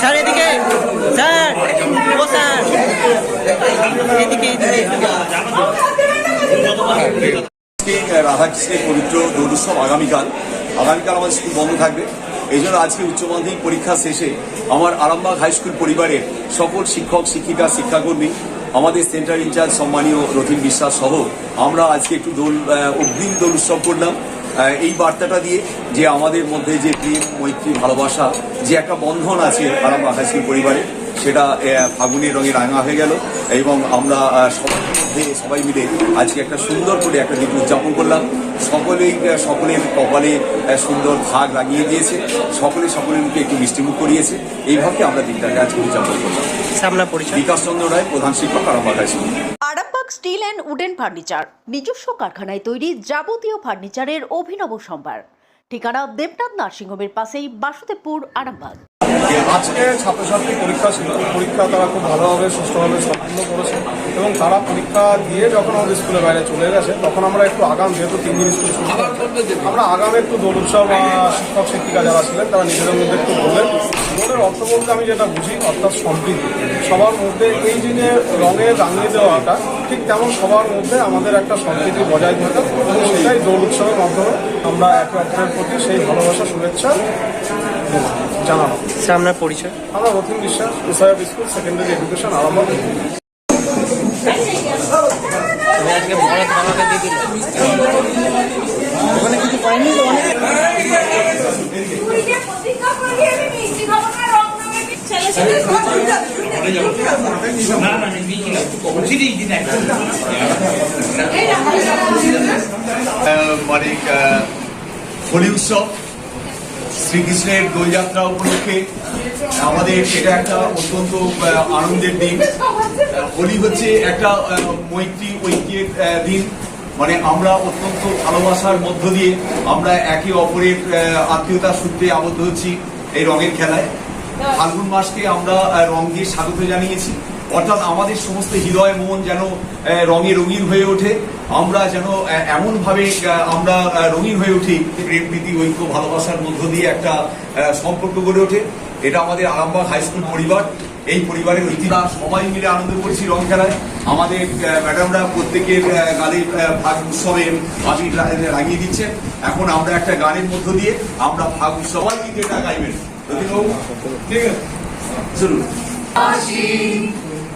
Sir এদিকে sir ও sir এদিকে এদিকে রাধাকৃষ্ণের পবিত্র দোল উৎসব আগামীকাল আগামীকাল আমাদের স্কুল বন্ধ থাকবে। এই জন্য আজকে উচ্চ মাধ্যমিক পরীক্ষা শেষে আমার আরামবাগ হাইস্কুল পরিবারের সকল শিক্ষক, শিক্ষিকা, শিক্ষাকর্মী, আমাদের সেন্টার ইনচার্জ সম্মানীয় রথিন বিশ্বাস সহ আমরা আজকে একটু দোল অগ্রিম দোল উৎসব করলাম। এই বার্তাটা দিয়ে যে আমাদের মধ্যে যে প্রেম, মৈত্রী, ভালোবাসা, যে একটা বন্ধন আছে আরামবাগ হাইস্কুল পরিবারে সেটা আহ, ফাগুনের রঙে রাঙা হয়ে গেল এবং আমরা সবার মধ্যে সবাই মিলে আজকে একটা সুন্দর করে একটা দিন উদযাপন করলাম। সকলেই সকলের কপালে সুন্দর ভাগ লাগিয়ে দিয়েছে। সকলে সকলের মুখে একটু মিষ্টিমুখ করিয়েছে। এইভাবে আমরা দিনটাকে আজকে উদযাপন করলাম। সামনা পরিচয়। বিকাশ চন্দ্র রায় প্রধান শিক্ষক Arambagh Arambagh steel and wooden furniture নিজস্ব কারখানায় তৈরি যাবতীয় ফার্নিচারের অভিনব সম্ভার। ঠিকানা দেবনাথ নার্সিংহোমের পাশেই বাসুদেবপুর আরামবাগ। আজকে ছাত্রছাত্রী পরীক্ষা ছিল পরীক্ষা তারা খুব ভালোভাবে সুস্থভাবে সম্পূর্ণ করেছে এবং তারা পরীক্ষা দিয়ে যখন আমাদের স্কুলের বাইরে চলে গেছে তখন আমরা একটু আগাম যেহেতু তিন দিন স্কুল থাকছে, আমরা আগামে একটু দোল উৎসব শিক্ষক শিক্ষিকা যারা ছিলেন তারা নিজেদের মধ্যে একটু বললেন। দোলের অর্থ বলতে আমি যেটা বুঝি অর্থাৎ সম্প্রীতি। সবার মধ্যে এই দিনে রঙে রাঙিয়ে দেওয়াটা ঠিক তেমন সবার মধ্যে আমাদের একটা সম্প্রীতি বজায় থাকা এবং সেটাই দোল উৎসবের মাধ্যমে আমরা একে অপরের প্রতি সেই ভালোবাসা শুভেচ্ছা জানানো সামনা পরিচয়? আমরা রথিন বিশ্বাস ইসাইব স্কুল সেকেন্ডারি এডুকেশন আজকে বড় ধামাকা দিয়ে দিল ওখানে কিছু পাইনি অনেক? পুরীকে প্রতিজ্ঞা আমি মিষ্টি খাব না রং নামে ছেলে ছেলে মানে হোলি উৎসব। শ্রীকৃষ্ণের দোলযাত্রা উপলক্ষে আমাদের এটা একটা অত্যন্ত আনন্দের দিন। হোলি হচ্ছে একটা মৈত্রী ঐক্যের দিন। মানে আমরা অত্যন্ত ভালোবাসার মধ্য দিয়ে আমরা একে অপরের আত্মীয়তার সূত্রে আবদ্ধ হচ্ছি এই রঙের খেলায়। ফাল্গুন মাসকে আমরা আহ, রং দিয়ে স্বাগত জানিয়েছি। অর্থাৎ আমাদের সমস্ত হৃদয় মন যেন রঙে রঙিন হয়ে ওঠে। আমরা যেন এমন ভাবে আমরা রঙিন হয়ে উঠি প্রেম প্রীতি ঐক্য ভালোবাসার মধ্য দিয়ে একটা সম্পর্ক গড়ে ওঠে। এটা আমাদের আরামবাগ হাই স্কুল পরিবার এই পরিবারের ঐতিহাস সবাই মিলে আনন্দ করছি রং খেলায়। আমাদের ম্যাডামরা প্রত্যেকের আহ, গানে আহ, ফাগ উৎসবে রা- রাঙিয়ে দিচ্ছে। এখন আমরা একটা গানের মধ্য দিয়ে আমরা ফাগ উৎসব সবাই কিন্তু এটা গাইবেন। ঠিক আছে?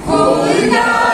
Holy God.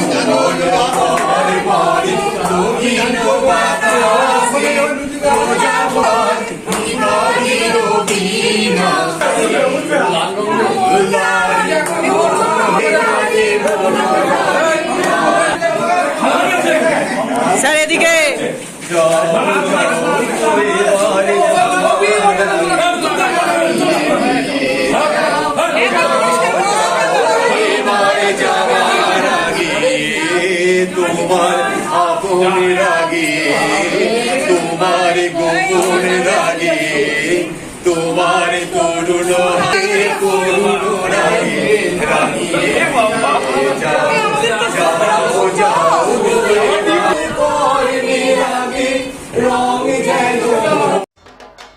তোমার আপনের আগে তোমার গোপন রাগে তোমার তরুণ হাতে করুণ রাগে রাগিয়ে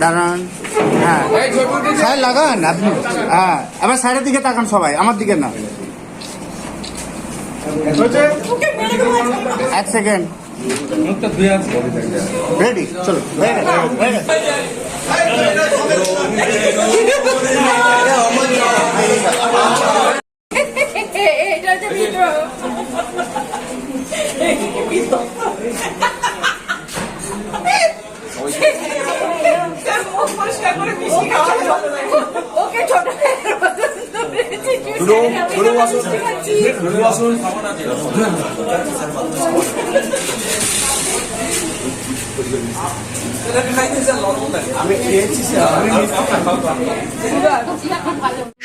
দাঁড়ান হ্যাঁ। লাগান আপনি। হ্যাঁ এবার সাইডের দিকে তাকান সবাই আমার দিকে না। এক সেকেন্ড। রেডি চলো হয়ে গেছে, হয়ে গেছে। এটা হচ্ছে